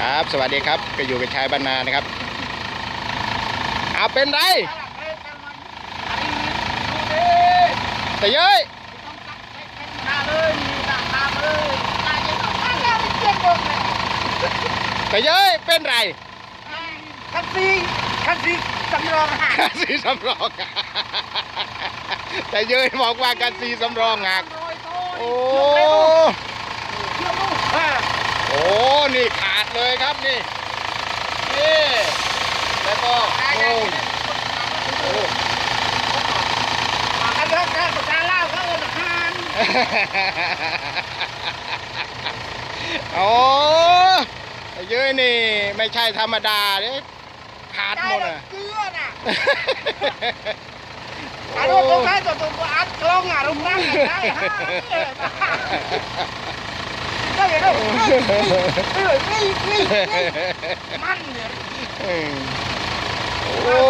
ครับ สวัสดีครับก็อยู่กับชายบรรณานะครับเอาเป็นไรแต่เย้ยแต่เย้ยเป็นไรคันซีคันซีสำรองหักกาซีสำรองแต่เย้ยบอกว่ากาซีสำรองหักโอ้เชื่อลูกเออ โอ้นี่ขาดเลยครับนี่นี่แล้วก็โอ้โอ้อันเรื่องการประชาเล่าเขาเอินหานโอ้เย้ยนี่ไม่ใช่ธรรมดาเนี่ยขาดหมดอะเกลือน่ะอันนี้ตัวใช้ตัวตัวอัดกล้องอะลงนั่งได้ฮะ เลยได้เออนี่นี่มันเนี่ยอืมโอ้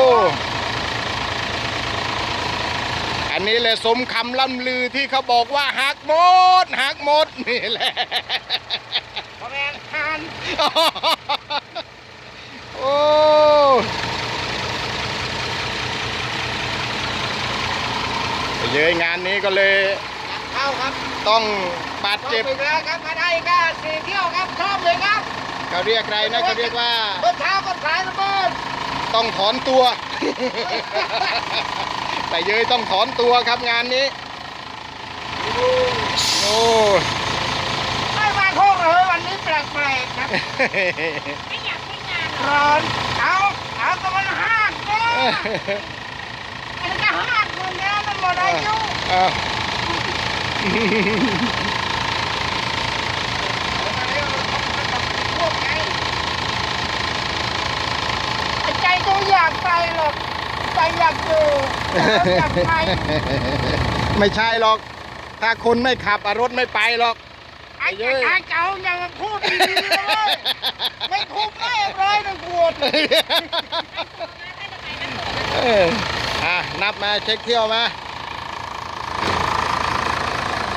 อันนี้เลยสมคำล่ำลือที่เขาบอกว่าหักหมดหักหมดนี่แหละพอแมนหานโอ้เย้ยงานนี้ก็เลย เข้าครับต้องบาดเจ็เจ็บบไปแล้วครับมาได้ก็สี่เที่ยวครับชอบเลยครับเขาเรียกอะไรนะเขาเรียกว่าเมื่อเช้าก็ขายระเบิดต้องถอนตัว แต่เย้ยต้องถอนตัวครับงานนี้โอ้ไม่มาโคกเลยวันนี้แปลกๆครับร้อนเอาเอาก็มันห้ากเนาะมันก็ห้ากคนแล้วมันหมดอายุเอาพวก ไอ้ใจก็อยากไปหรอกใจอยากอยู่แต่เราอยากไปไม่ใช่หรอก ถ้าคนไม่ขับอะรถไม่ไปหรอก ไอ้เจ้าไอ้เจ้าอย่ามาพูดดีๆเลยไม่ทุบไม่เลยนะกวดเอออะนับมาเช็คเที่ยวมา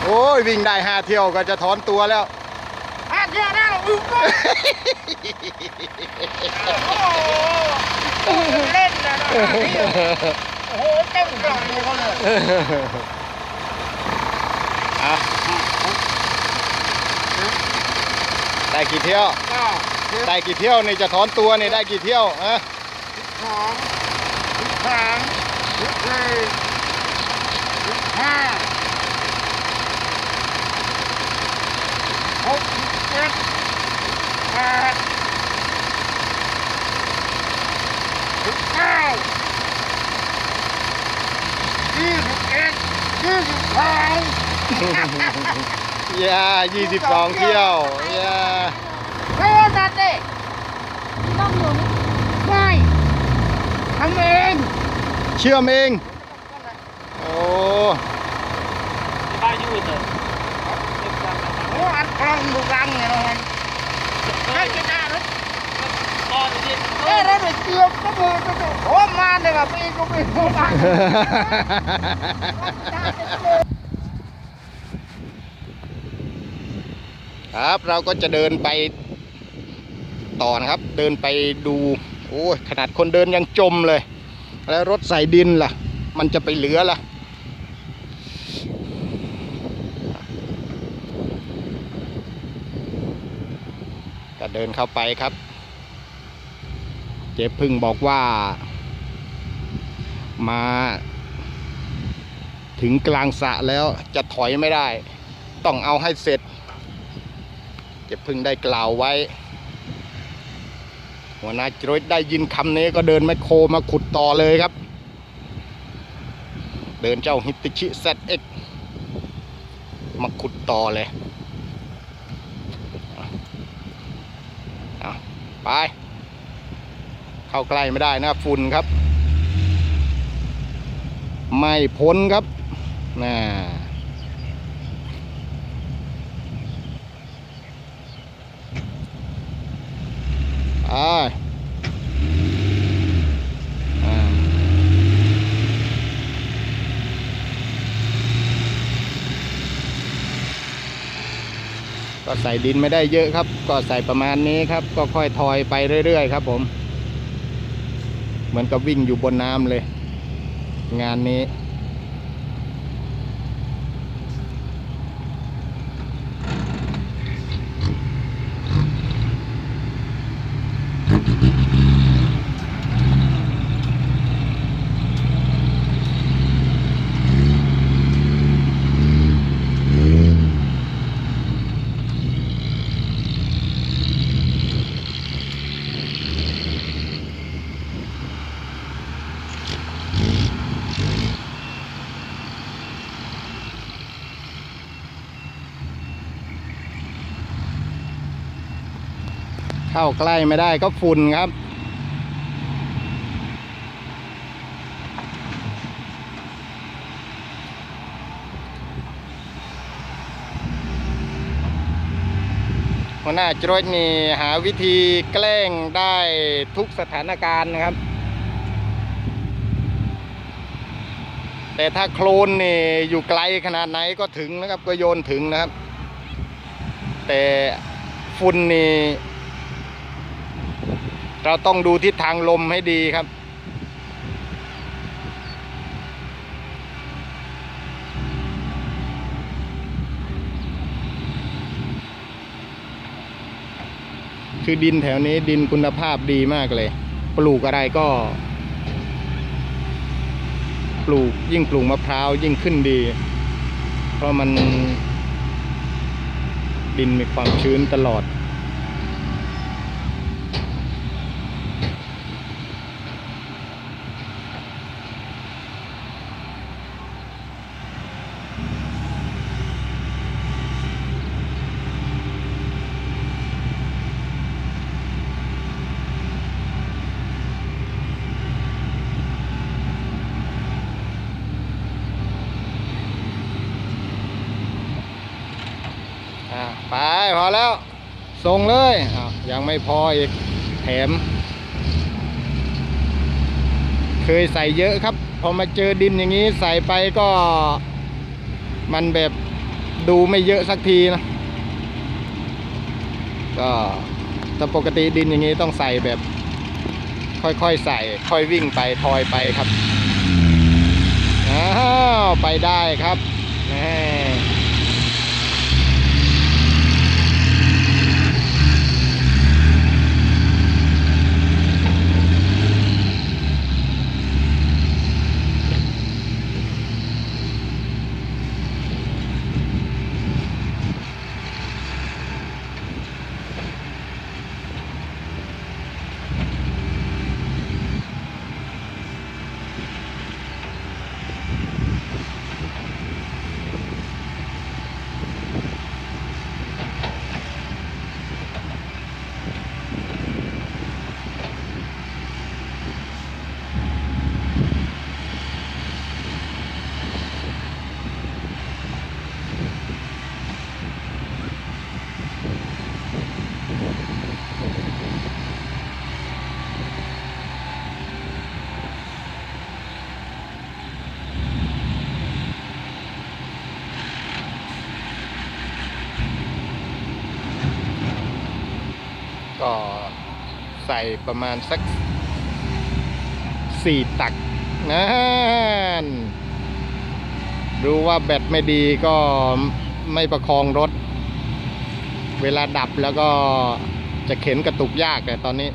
โอ้ย วิ่งได้ห้าเที่ยวก็จะถอนตัวแล้วอาเที่ยวได้หรออึ้งเลยโอ้โหเล่นนะนะโอ้โหเต็มกล่องเลยเขาเลยอะได้กี่เที่ยวก็ได้กี่เที่ยวนี่จะถอนตัวนี่ได้กี่เที่ยวฮะสองสิบสามสิบสี่สิบห้าหกสิบ เจ็ดแปดสิบเก้ายี่สิบเอ็ดยี่สิบสองยายี่สิบสองเที่ยวยาเฮ้ยนัดเด้ต้องอยู่นี่ไม่ทำเองเชื่อมเองโอ้โอ้ อัดกล้องดูรังเนี่ยเราไงให้กินได้หรือเอ้ยแล้เดี๋ยวเจียวก็มือก็จะโอ้มาเนี่ยแบบปีก็ปีโอ้มาครับเราก็จะเดินไปต่อนะครับ เดินไปดูโอ้ยขนาดคนเดินยังจมเลย แล้วรถใส่ดินล่ะ มันจะไปเหลือล่ะ ก็ เดินเข้าไปครับ เจ๊พึ่งบอกว่า มา ถึงกลางสะแล้วจะถอยไม่ได้ ต้องเอาให้เสร็จ เจ๊พึ่งได้กล่าวไว้ หัวหน้าจรวดได้ยินคำนี้ก็เดินแมคโครมาขุดต่อเลยครับ เดินเจ้าฮิติชิ ZX มาขุดต่อเลยเอา ไป เข้าใกล้ไม่ได้นะฝุ่นครับ ไม่พ้นครับน่าไป ก็ใส่ดินไม่ได้เยอะครับ ก็ใส่ประมาณนี้ครับ ก็ค่อยทอยไปเรื่อยๆครับ ผม เหมือนกับวิ่งอยู่บนน้ำเลย งานนี้ เข้าใกล้ไม่ได้ก็ฝุ่นครับ หัวหน้าจรวดนี่หาวิธีแกล้งได้ทุกสถานการณ์นะครับ แต่ถ้าโคลนนี่อยู่ไกลขนาดไหนก็ถึงนะครับ ก็โยนถึงนะครับ แต่ฝุ่นนี่ เราต้องดูทิศทางลมให้ดีครับ คือดินแถวนี้ดินคุณภาพดีมากเลย ปลูกอะไรก็ ปลูกยิ่งปลูกมะพร้าวยิ่งขึ้นดี เพราะมันดินมีความชื้นตลอด พอแล้ว ส่งเลยยังไม่พออีกแถม เคยใส่เยอะครับ พอมาเจอดินอย่างนี้ใส่ไปก็ มันแบบดูไม่เยอะสักทีนะ ก็แต่ปกติดินอย่างนี้ต้องใส่แบบ ค่อยๆใส่ ค่อยวิ่งไปทอยไปครับอ้าวไปได้ครับแน่ ก็ใส่ประมาณสักสี่ตักนั่นรู้ว่าแบตไม่ดีก็ไม่ประคองรถ เวลาดับแล้วก็จะเข็นกระตุกยากแต่ตอนนี้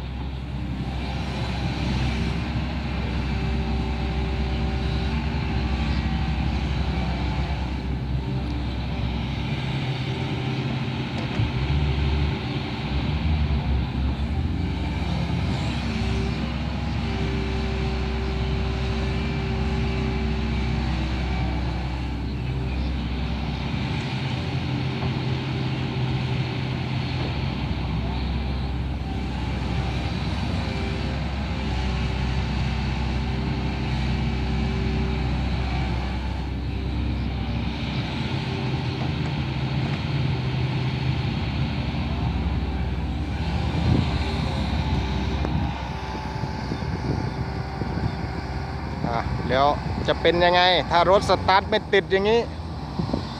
อะแล้วจะเป็นยังไง ถ้ารถสตาร์ทไม่ติดอย่างนี้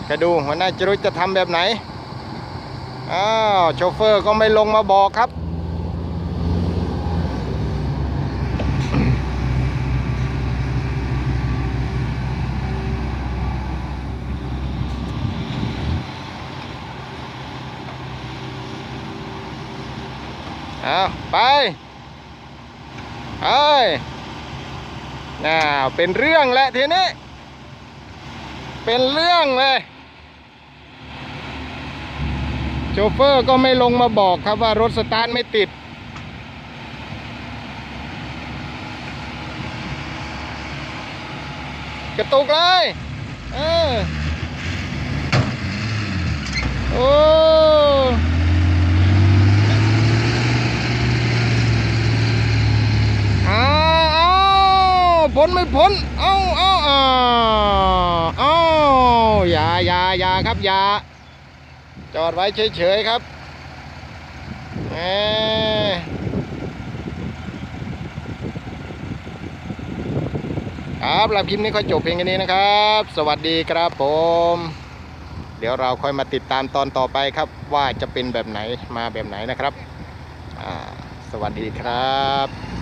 จะดูหัวหน้าจรุจะทำแบบไหน อ้าวโชเฟอร์ก็ไม่ลงมาบอกครับเอาไป เอ้ย น่าเป็นเรื่องแล้วทีนี้ เป็นเรื่องเลย โชเฟอร์ก็ไม่ลงมาบอกครับว่ารถสตาร์ทไม่ติด กระตุกเลย เออ โอ้าวอ้าว พ้นเอ้าเอ้าอ้าเอ้าอย่าอย่าอย่าครับอย่าจอดไว้เฉยๆครับแหมครับหลับคลิปนี้ก็จบเพียงแค่นี้นะครับ สวัสดีครับผม เดี๋ยวเราค่อยมาติดตามตอนต่อไปครับ ว่าจะเป็นแบบไหนมาแบบไหนนะครับ สวัสดีครับ